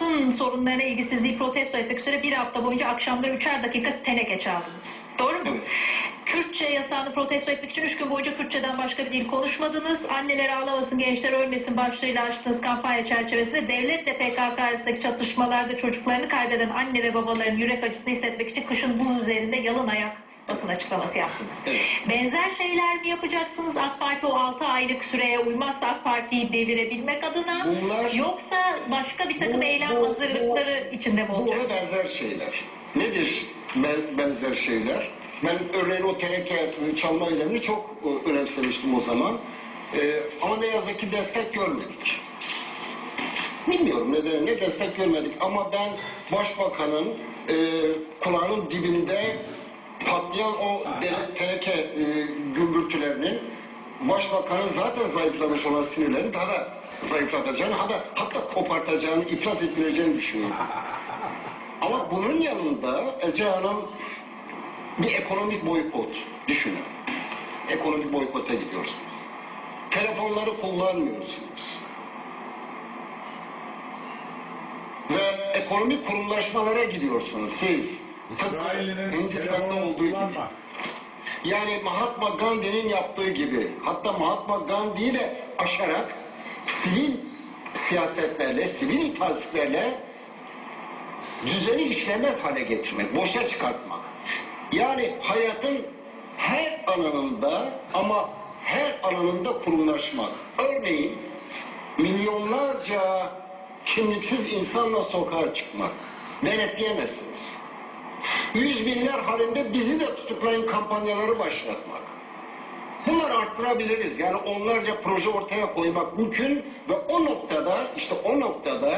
Tın sorunlarına ilgisizliği protesto etmek üzere bir hafta boyunca akşamları üçer dakika teneke çaldınız. Doğru mu? Kürtçe yasağını protesto etmek için üç gün boyunca Kürtçeden başka bir dil konuşmadınız. Anneler ağlamasın, gençler ölmesin başlığıyla açtığınız kampanya çerçevesinde devletle PKK arasındaki çatışmalarda çocuklarını kaybeden anne ve babaların yürek acısını hissetmek için kışın buz üzerinde yalın ayak basın açıklaması yaptınız. Evet. Benzer şeyler mi yapacaksınız AK Parti o 6 aylık süreye uymazsa AK Parti'yi devirebilmek adına Bunlar- yoksa başka bir takım Bu- eylem bu- hazırlıkları içinde mi Bu ona olacaksınız? benzer şeyler. Nedir ben- benzer şeyler? Ben örneğin o teneke çalma eylemini çok e, önemsemiştim o zaman. E, ama ne yazık ki destek görmedik. Bilmiyorum neden, ne destek görmedik ama ben başbakanın e, kulağının dibinde patlayan o dere- teneke e, gümbürtülerinin başbakanın zaten zayıflamış olan sinirlerini daha da zayıflatacağını, hatta, hatta kopartacağını, iflas ettireceğini düşünüyorum. Ama bunun yanında Ece Hanım bir ekonomik boykot düşünün. Ekonomik boykota gidiyorsunuz. Telefonları kullanmıyorsunuz. Ve ekonomik kurumlaşmalara gidiyorsunuz siz. İsrail'in telefonu olduğu gibi. Yani Mahatma Gandhi'nin yaptığı gibi hatta Mahatma Gandhi'yi de aşarak sivil siyasetlerle, sivil itaatsizlerle düzeni işlemez hale getirmek, boşa çıkartmak. Yani hayatın her alanında ama her alanında kurumlaşmak. Örneğin milyonlarca kimliksiz insanla sokağa çıkmak. Denetleyemezsiniz. Yüz binler halinde bizi de tutuklayın kampanyaları başlatmak. Bunları arttırabiliriz. Yani onlarca proje ortaya koymak mümkün ve o noktada işte o noktada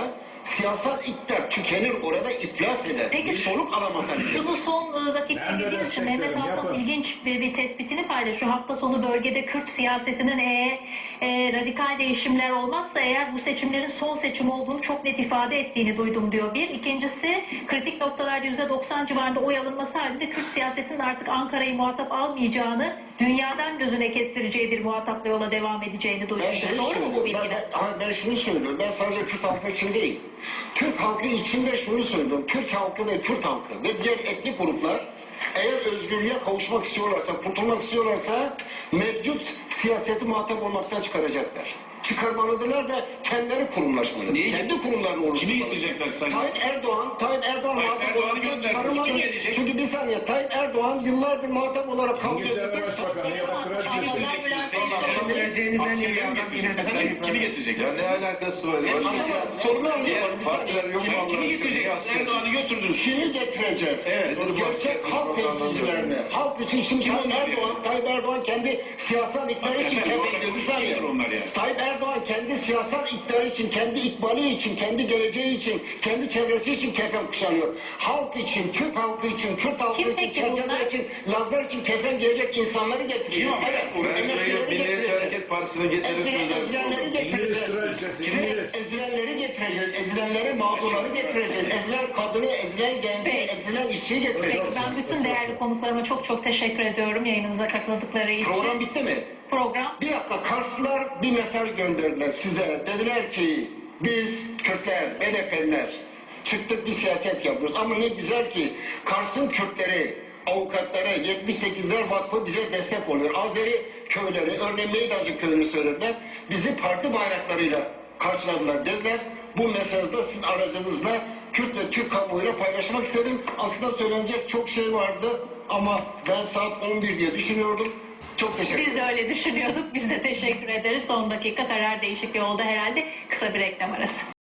siyasal iktidar tükenir orada iflas eder. Peki, bir soluk alamaz. Şunu son e, dakika bildiğiniz için Mehmet Altan ilginç bir, bir tespitini paylaşıyor. Hafta sonu bölgede Kürt siyasetinin eğer e, radikal değişimler olmazsa eğer bu seçimlerin son seçim olduğunu çok net ifade ettiğini duydum diyor bir. İkincisi kritik noktalarda %90 civarında oy alınması halinde Kürt siyasetinin artık Ankara'yı muhatap almayacağını dünyadan gözüne kestireceği bir muhatapla yola devam edeceğini duydum. Ben şunu Doğru mu bu söylüyorum. Ben, ben, ben şunu söylüyorum. Ben sadece Kürt halkı için değil. Türk halkı için de şunu söylüyorum. Türk halkı ve Kürt halkı ve diğer etnik gruplar eğer özgürlüğe kavuşmak istiyorlarsa, kurtulmak istiyorlarsa mevcut siyaseti muhatap olmaktan çıkaracaklar. Çıkarmalıdırlar ve kendileri kurumlaşmalı. Neyi- Kendi kurumlarını oluşturmalı. Kimi getirecekler sayın? Tayyip Erdoğan, Tayyip Erdoğan Tayyip muhatap Erdoğan'ı gönderdiniz. Kim gelecek? Çünkü bir saniye Tayyip Erdoğan yıllardır muhatap olarak kabul edildi. Başbakanı ya da kraliçesi. Kimi, kimi getirecek? Ya ne alakası var? Başka siyaset sorunu anlıyorum. diğer partiler yok mu Kimi, Allah kimi aşkına? getirecek? Erdoğan'ı götürdünüz. Kimi getireceğiz? Evet. Gerçek halk temsilcilerini. Halk için şimdi Tayyip Erdoğan? Tayyip Erdoğan kendi siyasal iktidarı için kendi bir saniye. Tayyip Erdoğan kendi siyasal iktidarı için, kendi ikbali için, kendi geleceği için, kendi çevresi için kefen kuşanıyor. Halk için, Türk halkı için, Kürt halkı Kim için, peki Çerkezler bunlar? için, Lazlar için kefen giyecek insanları getiriyor. Evet. Ben söyleyeyim Milliyetçi getireceğiz. Hareket Partisi'ne getirirsiniz. Ezilen- Ezilenleri getireceğiz. Kimi? Ezilenleri getireceğiz, ezilenleri, mağdurları getireceğiz. Ezilen kadını, ezilen genci, Peki. ezilen işçiyi Peki getireceğiz. ben bütün değerli konuklarıma çok çok teşekkür ediyorum yayınımıza katıldıkları için. Program bitti mi? Program Bir dakika Karslılar bir mesaj gönderdiler size. Dediler ki biz Kürtler, BDP'liler çıktık bir siyaset yapıyoruz. Ama ne güzel ki Kars'ın Kürtleri, avukatlara 78'ler Vakfı bize destek oluyor. Azeri köyleri, örneğin Meydancı köyünü söylediler. Bizi parti bayraklarıyla karşıladılar dediler. Bu mesajı da sizin aracınızla Kürt ve Türk kamuoyuyla paylaşmak istedim. Aslında söylenecek çok şey vardı ama ben saat 11 diye düşünüyordum. Çok teşekkür ederim. Biz de öyle düşünüyorduk. Biz de teşekkür ederiz. Son dakika karar değişikliği oldu herhalde. Kısa bir reklam arası.